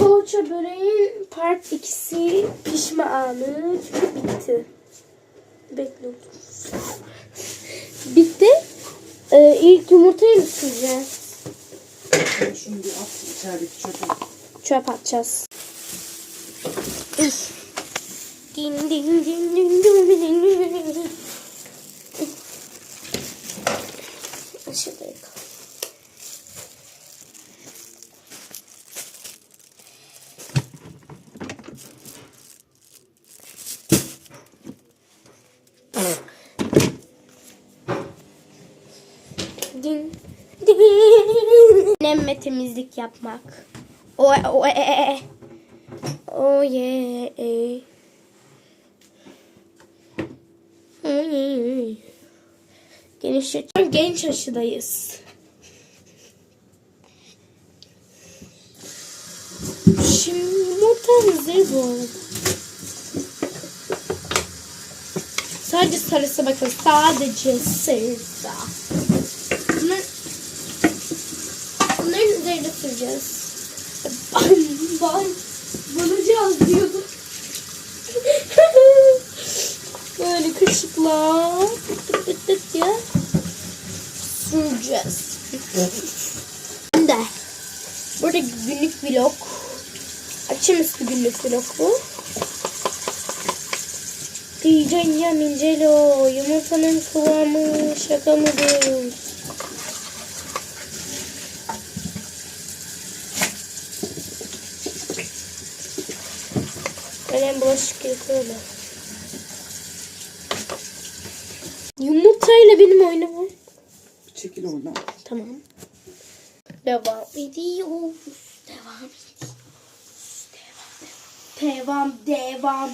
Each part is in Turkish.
Poğaça böreğin part 2'si pişme anı çünkü bitti. Bekle otur. Bitti. Ee, ilk yumurtayı mı süreceğiz? Şunu bir at içerideki çöpe. Çöp atacağız. Üf. Din din din din din din din. Aşağıda yakalım. Din din. Nemme temizlik yapmak. O o e e e. Eh. Oh yeah. Geniş açı. Genç aşıdayız. Şimdi yumurta hazır bu. Sadece sarısı bakın. Sadece sarısı. Bunlar, bunların üzerine süreceğiz. Bam. Bulacağız diyordu. Böyle kaşıkla tık tık tık diye süreceğiz. Şimdi burada günlük vlog. Akşamüstü günlük vlog bu. Pijanya mincelo. Yumurtanın kıvamı şaka mıdır? Ben bulaşık yıkıyorum. Yumurtayla benim oynamam. Çekil oradan. Tamam. Devam ediyoruz. Devam ediyoruz. Devam, devam, devam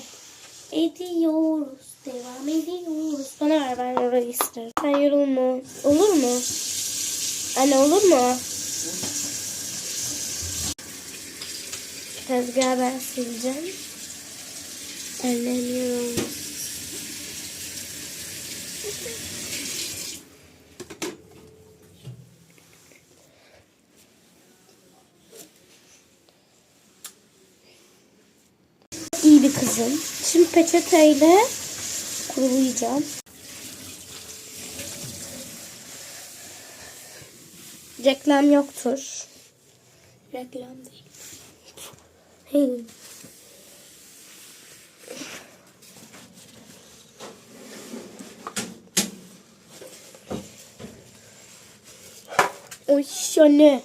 ediyoruz. Devam ediyoruz. Bana ver ben orayı isterim. Sen yorulma. Olur mu? Anne olur mu? Tezgahı ben sileceğim. Yorulmuş. iyi bir kızım. Şimdi peçeteyle kurulayacağım. Reklam yoktur. Reklam değil. Hey. Oy anne.